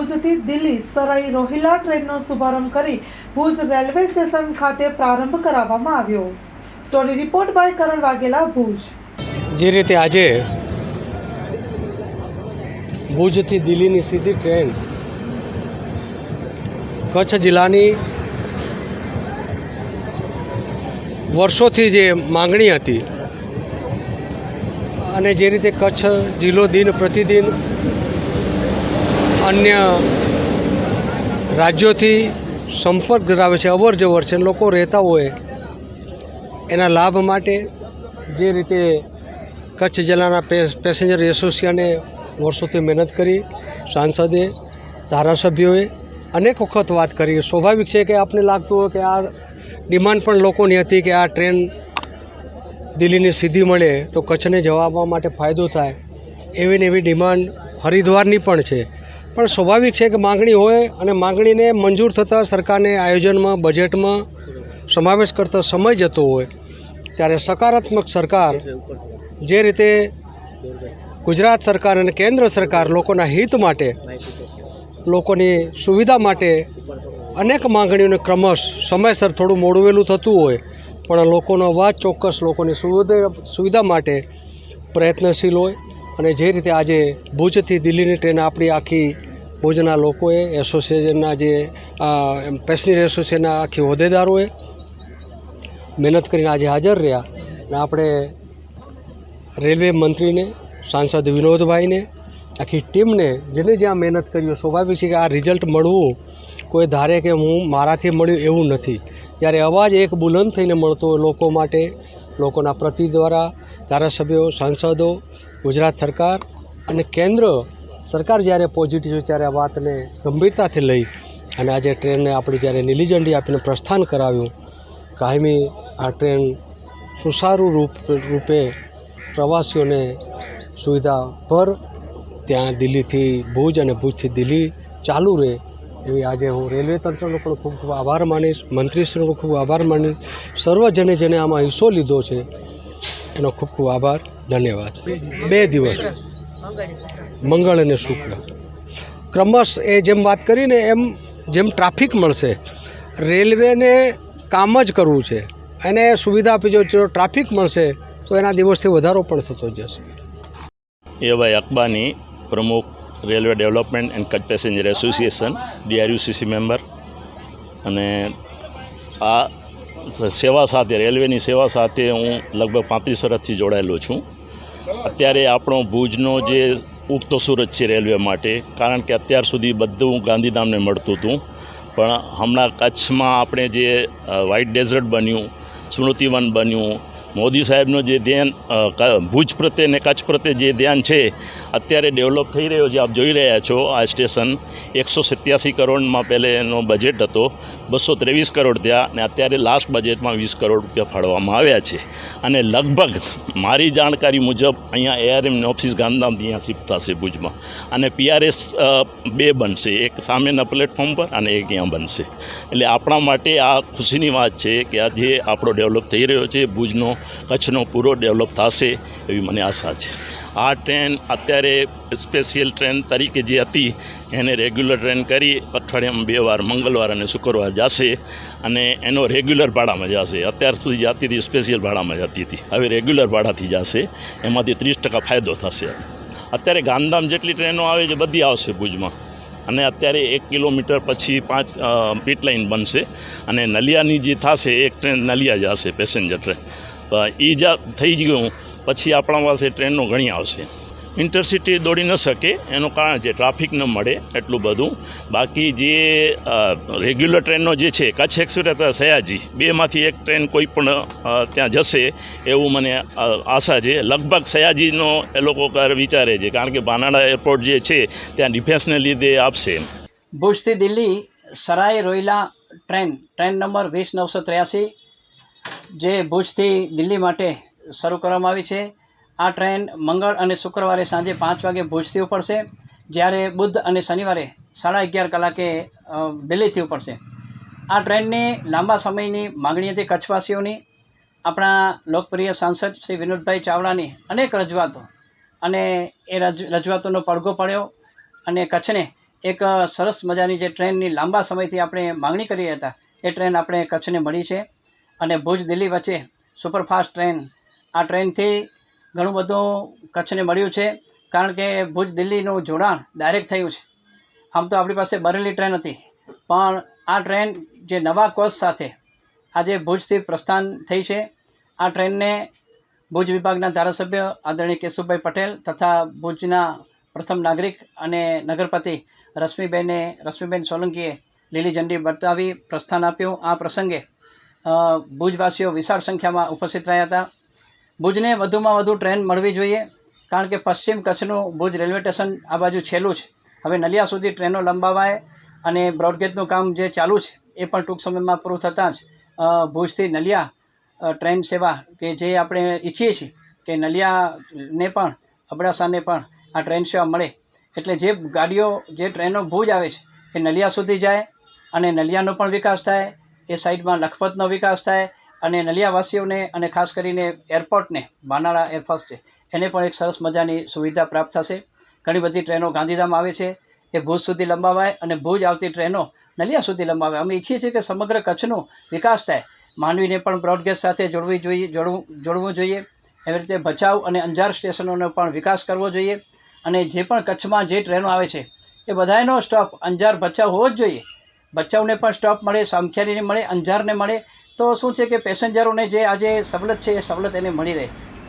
ભુજથી દિલ્હી સરાઈ રોહિલા ટ્રેનનો શુભારંભ કરી ભુજ રેલવે સ્ટેશન ખાતે પ્રારંભ કરાવવામાં આવ્યો. Story report by Karan Vaghela, Bhuj. જે રીતે આજે ભુજથી દિલ્હીની સીધી ટ્રેન કચ્છ જિલ્લાની વર્ષોથી જે માંગણી હતી અને જે રીતે કચ્છ જિલ્લો દિન પ્રતિદિન અન્ય રાજ્યોથી સંપર્ક ધરાવે છે અવર જવર છે, લોકો રહેતા હોય, એના લાભ માટે જે રીતે કચ્છ જિલ્લાના પેસેન્જર એસોસિએશને વર્ષોથી મહેનત કરી, સાંસદે, ધારાસભ્યોએ અનેક વખત વાત કરી. સ્વાભાવિક છે કે આપને લાગતું હોય કે આ ડિમાન્ડ પણ લોકોની હતી કે આ ટ્રેન દિલ્હીની સીધી મળે તો કચ્છને જવા માટે ફાયદો થાય, એવી ને એવી ડિમાન્ડ હરિદ્વારની પણ છે. પણ સ્વાભાવિક છે કે માગણી હોય અને માગણીને મંજૂર થતાં સરકારને આયોજનમાં, બજેટમાં સમાવેશ કરતા સમય જતો હોય, ત્યારે સકારાત્મક સરકાર જે રીતે ગુજરાત સરકાર અને કેન્દ્ર સરકાર લોકોના હિત માટે, લોકોની સુવિધા માટે અનેક માંગણીઓને ક્રમશ સમયસર થોડું મોડવેલું થતું હોય, પણ લોકોનો અવાજ ચોક્કસ લોકોની સુવિધા સુવિધા માટે પ્રયત્નશીલ હોય. અને જે રીતે આજે ભુજથી દિલ્હીની ટ્રેન આપણી આખી ભુજના લોકોએ, એસોસિએશનના જે પેસેન્જર એસોસિએશનના આખી હોદ્દેદારોએ મહેનત કરીને આજે હાજર રહ્યા. અને આપણે રેલવે મંત્રીને, સાંસદ વિનોદભાઈને, આખી ટીમને જેને જ્યાં મહેનત કરી સ્વાભાવિક છે કે આ રિઝલ્ટ મળવું કોઈ ધારે કે હું મારાથી મળ્યું એવું નથી. જ્યારે અવાજ એક બુલંદ થઈને મળતો લોકો માટે, લોકોના પ્રતિ દ્વારા ધારાસભ્યો, સાંસદો ગુજરાત સરકાર અને કેન્દ્ર સરકાર જ્યારે પોઝિટિવ ત્યારે આ વાતને ગંભીરતાથી લઈ અને આજે ટ્રેનને આપણી જ્યારે નીલી ઝંડી આપીને પ્રસ્થાન કરાવ્યું, કાયમી આ ટ્રેન સુસારું રૂપ, રૂપે પ્રવાસીઓને સુવિધા પર ત્યાં દિલ્હીથી ભુજ અને ભુજથી દિલ્હી ચાલુ રહે એવી આજે હું રેલવે તંત્રનો પણ ખૂબ ખૂબ આભાર માનીશ, મંત્રીશ્રીનો ખૂબ આભાર માનીશ. સર્વ જેને આમાં હિસ્સો લીધો છે એનો ખૂબ ખૂબ આભાર, ધન્યવાદ. બે દિવસ. મંગળ અને શુક્ર. ક્રમશ એ જેમ વાત કરીને એમ જેમ ટ્રાફિક મળશે, રેલવેને કામ જ કરવું છે એને સુવિધા આપી જો ટ્રાફિક મળશે, તો એના દિવસથી વધારો પણ થતો જશે. એવાય અકબાની પ્રમુખ railway development and Kutch passenger association DRUCC member અને આ સેવા સાથે, રેલવેની સેવા સાથે હું લગભગ પાંત્રીસ વર્ષથી જોડાયેલો છું. અત્યારે આપણો ભુજનો જે ઉગતો સુરત છે રેલવે માટે, કારણ કે અત્યાર સુધી બધું ગાંધીધામને મળતું હતું. પણ હમણાં કચ્છમાં આપણે જે વ્હાઇટ ડેઝર્ટ બન્યું સ્મૃતિવન બન્યું, મોદી સાહેબનું જે ધ્યાન ભુજ પ્રત્યે ને કચ્છ પ્રત્યે જે ધ્યાન છે, અત્યારે ડેવલપ થઈ રહ્યો છે. આપ જોઈ રહ્યા છો આ સ્ટેશન એકસો સત્યાસી કરોડમાં પહેલે એનો બજેટ હતો. બસો ત્રેવીસ કરોડ થયા અને અત્યારે લાસ્ટ બજેટમાં વીસ કરોડ રૂપિયા ફાળવવામાં આવ્યા છે. અને લગભગ મારી જાણકારી મુજબ અહીંયા એઆરએમની ઓફિસ ગાંધીધામથી અહીંયા શિફ્ટ થશે ભુજમાં. અને પીઆરએસ બે બનશે. એક સામેના પ્લેટફોર્મ પર અને એક અહીંયા બનશે. એટલે આપણા માટે આ ખુશીની વાત છે કે આ જે આપણો ડેવલપ થઈ રહ્યો છે. ભુજનો કચ્છનો પૂરો ડેવલપ થશે એવી મને આશા છે. આ ટ્રેન અત્યારે સ્પેશિયલ ટ્રેન તરીકે જે હતી, એને રેગ્યુલર ટ્રેન કરી અઠવાડિયામાં બે વાર, મંગળવાર અને શુક્રવાર જશે અને એનો રેગ્યુલર ભાડામાં જશે. અત્યાર સુધી જતી હતી, સ્પેશિયલ ભાડામાં જતી હતી. હવે રેગ્યુલર ભાડાથી જશે, એમાંથી ત્રીસ ટકા ફાયદો થશે. અત્યારે ગાંધીધામ જેટલી ટ્રેનો આવે છે, બધી આવશે ભુજમાં. અને અત્યારે એક કિલોમીટર પછી પાંચ પીટ લાઇન બનશે અને નલિયાની જે થશે, એક ટ્રેન નલિયા જશે પેસેન્જર ટ્રેન એ જ, થઈ ગયું. પછી આપણા પાસે ટ્રેનો ઘણી આવશે. ઇન્ટરસિટી દોડી ન શકે, એનું કારણ છે ટ્રાફિક ન મળે એટલું બધું. બાકી જે રેગ્યુલર ટ્રેનો જે છે, કચ્છ એક્સપ્રેસ અથવા સયાજી, બેમાંથી એક ટ્રેન કોઈ પણ ત્યાં જશે એવું મને આશા છે. લગભગ સયાજીનો એ લોકો વિચારે છે, કારણ કે બાનાડા એરપોર્ટ જે છે, ત્યાં ડિફેન્સને લીધે આપશે ભુજથી Delhi Sarai Rohilla train train number વીસ નવસો ત્ર્યાસી, જે ભુજથી દિલ્હી માટે શરૂ કરવામાં આવી છે. આ ટ્રેન મંગળ અને શુક્રવારે સાંજે પાંચ વાગે ભુજથી ઉપડશે, જ્યારે બુધ અને શનિવારે સાડા અગિયાર કલાકે દિલ્હીથી ઉપડશે. આ ટ્રેનની લાંબા સમયની માગણી હતી કચ્છવાસીઓની. આપણા લોકપ્રિય સાંસદ શ્રી વિનોદભાઈ ચાવડાની અનેક રજૂઆતો અને એ રજ, રજૂઆતોનો પડઘો પડ્યો અને કચ્છને એક સરસ મજાની જે ટ્રેનની લાંબા સમયથી આપણે માંગણી કરી હતા, એ ટ્રેન આપણે કચ્છને મળી છે. અને ભુજ દિલ્હી વચ્ચે સુપરફાસ્ટ ટ્રેન આ ટ્રેનથી ઘણું બધું કચ્છને મળ્યું છે. કારણ કે ભુજ દિલ્હીનું જોડાણ ડાયરેક્ટ થયું છે. આમ તો આપણી પાસે બરેલી ટ્રેન હતી. પણ આ ટ્રેન જે નવા કોચ સાથે આજે ભુજથી પ્રસ્થાન થઈ છે. આ ટ્રેનને ભુજ વિભાગના ધારાસભ્ય આદરણીય કેશુભાઈ પટેલ તથા ભુજના પ્રથમ નાગરિક અને નગરપતિ રશ્મિબેને, રશ્મિબેન સોલંકીએ લીલી ઝંડી બતાવી પ્રસ્થાન આપ્યું. આ પ્રસંગે ભુજવાસીઓ વિશાળ સંખ્યામાં ઉપસ્થિત રહ્યા હતા. ભુજને વધુમાં વધુ ટ્રેન મળવી જોઈએ, કારણ કે પશ્ચિમ કચ્છનું ભુજ રેલવે સ્ટેશન આ બાજુ છેલ્લું છે. હવે નલિયા સુધી ટ્રેનો લંબાવાય અને બ્રોડગેજનું કામ જે ચાલુ છે, એ પણ ટૂંક સમયમાં પૂરું થતાં જ ભુજથી નલિયા ટ્રેન સેવા કે જે આપણે ઈચ્છીએ છીએ કે નલિયાને પણ, અબડાસાને પણ આ ટ્રેન સેવા મળે. એટલે જે ગાડીઓ, જે ટ્રેનો ભુજ આવે છે, એ નલિયા સુધી જાય અને નલિયાનો પણ વિકાસ થાય, એ સાઈડમાં લખપતનો વિકાસ થાય અને નલિયાવાસીઓને અને ખાસ કરીને એરપોર્ટને, બાનાળા એરફોર્સ છે એને પણ એક સરસ મજાની સુવિધા પ્રાપ્ત થશે. ઘણી બધી ટ્રેનો ગાંધીધામ આવે છે, એ ભુજ સુધી લંબાવાય અને ભુજ આવતી ટ્રેનો નલિયા સુધી લંબાવાય. અમે ઈચ્છીએ છીએ કે સમગ્ર કચ્છનો વિકાસ થાય. માંડવીને પણ બ્રોડગેજ સાથે જોડવી જોઈએ, જોડવું જોડવું જોઈએ. એવી રીતે ભચાઉ અને અંજાર સ્ટેશનોનો પણ વિકાસ કરવો જોઈએ. અને જે પણ કચ્છમાં જે ટ્રેનો આવે છે, એ બધાયનો સ્ટોપ અંજાર ભચાઉ હોવો જ જોઈએ. ભચાઉને પણ સ્ટોપ મળે, સામખિયારીને મળે, અંજારને મળે તો શું છે કે પેસેન્જરોને જે આજે સવલત છે એ સવલત એને મળી રહે.